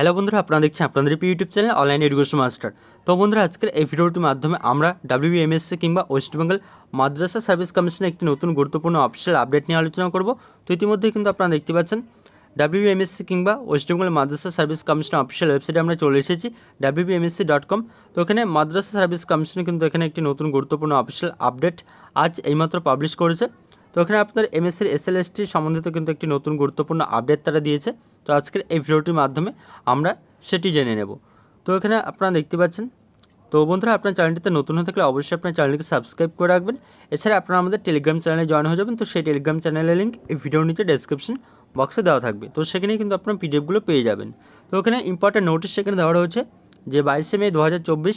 Hello বন্ধুরা, আপনারা দেখছেন আপনাদের YouTube channel online education master তো বন্ধুরা, আজকের এই ভিডিওটির মাধ্যমে আমরা ডাব্লিউবিএমএসসি কিংবা ওয়েস্ট বেঙ্গল মাদ্রাসা সার্ভিস কমিশনে একটি নতুন গুরুত্বপূর্ণ অফিসিয়াল আপডেট নিয়ে আলোচনা করব। তো ইতিমধ্যে কিন্তু আপনারা দেখতে পাচ্ছেন ডাব্লিউবিএমএসসি কিংবা ওয়েস্ট বেঙ্গল মাদ্রাসা সার্ভিস কমিশনের অফিসিয়াল ওয়েবসাইটে আমরা চলে এসেছি ডাব্লিউবিএমএসসি ডট কম তো এখানে মাদ্রাসা সার্ভিস কমিশনে কিন্তু এখানে একটি নতুন গুরুত্বপূর্ণ অফিসিয়াল আপডেট আজ এইমাত্র পাবলিশ করেছে। তো এখানে আপনার এমএসসির এসএলএসটি সম্বন্ধিত কিন্তু একটি নতুন গুরুত্বপূর্ণ আপডেট তারা দিয়েছে। তো আজকের এই ভিডিওটির মাধ্যমে আমরা সেটি জেনে নেব। তো এখানে আপনারা দেখতে পাচ্ছেন, তো বন্ধুরা আপনার চ্যানেলটিতে নতুন হয়ে থাকলে অবশ্যই আপনার চ্যানেলকে সাবস্ক্রাইব করে রাখবেন। এছাড়া আপনারা আমাদের টেলিগ্রাম চ্যানেলে জয়েন হয়ে যাবেন, তো সেই টেলিগ্রাম চ্যানেলের লিঙ্ক এই ভিডিওর নিচে ডেসক্রিপশন বক্সে দেওয়া থাকবে। তো সেখানেই কিন্তু আপনার পিডিএফগুলো পেয়ে যাবেন। তো ওখানে ইম্পর্টেন্ট নোটিশ সেখানে দেওয়া রয়েছে যে বাইশে মে দু হাজার চব্বিশ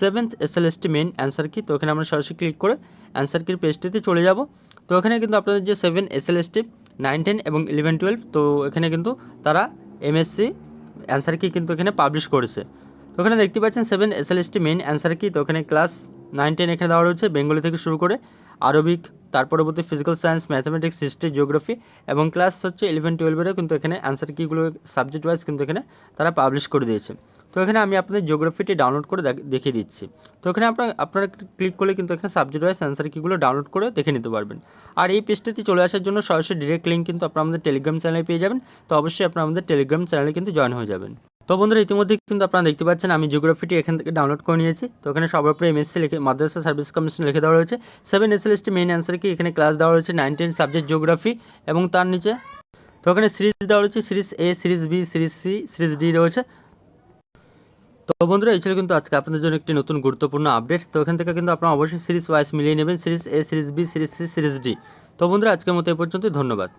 seventh SLST main answer key তো এখানে আমরা সরাসরি ক্লিক করে অ্যান্সার কির পেজটিতে চলে যাব। তো এখানে কিন্তু আপনাদের যে সেভেন এসএলএসটি নাইন টেন এবং ইলেভেন টুয়েলভ তো এখানে কিন্তু তারা এমএসসি অ্যান্সার কি কিন্তু এখানে পাবলিশ করেছে। তো এখানে দেখতে পাচ্ছেন seven S L S T main answer key তো এখানে ক্লাস নাইন টেন এখানে দেওয়া রয়েছে বেঙ্গলি থেকে শুরু করে আরবিক তার পরবর্তী physical science mathematics history geography এবং ক্লাস হচ্ছে ইলেভেন টুয়েলভেরও কিন্তু এখানে অ্যান্সার কিগুলো সাবজেক্ট ওয়াইজ কিন্তু এখানে তারা পাবলিশ করে দিয়েছে। তো এখানে আমি আপনাদের জিওগ্রাফিটি ডাউনলোড করে দেখ- দেখিয়ে দিচ্ছি। তো এখানে আপনার, আপনারা ক্লিক করলে কিন্তু এখানে সাবজেক্ট ওয়াইজ অ্যান্সার কিগুলো ডাউনলোড করে দেখে নিতে পারবেন। আর এই পেজটিতে চলে আসার জন্য সরাসরি ডিরেক্ট লিঙ্ক কিন্তু আপনারা আমাদের টেলিগ্রাম চ্যানেলে পেয়ে যাবেন। তো অবশ্যই আপনারা আমাদের টেলিগ্রাম চ্যানেলে কিন্তু জয়েন হয়ে যাবেন। তো বন্ধুরা ইতিমধ্যে কিন্তু আপনারা দেখতে পাচ্ছেন, আমি জিওগ্রাফিটি এখান থেকে ডাউনলোড করে নিয়েছি। তো এখানে সবার উপরে এমএসসি লিখে মাদ্রাসা সার্ভিস কমিশন লিখে দেওয়া রয়েছে। সেভেন এসএলএসটি মেইন অ্যান্সার কি? এখানে ক্লাস দেওয়া রয়েছে নাইনটিন সাবজেক্ট জিওগ্রাফি এবং তার নিচে তো এখানে সিরিজ দেওয়া রয়েছে series A series B series C series D রয়েছে। তো বন্ধুরা, এই ছিল কিন্তু আজকে আপনাদের জন্য একটি নতুন গুরুত্বপূর্ণ আপডেট তো এখান থেকে কিন্তু আপনারা অবশ্যই সিরিজ ওয়াইজ মিলিয়ে নেবেন series A series B series C series D তো বন্ধুরা, আজকের মতো এ পর্যন্তই, ধন্যবাদ।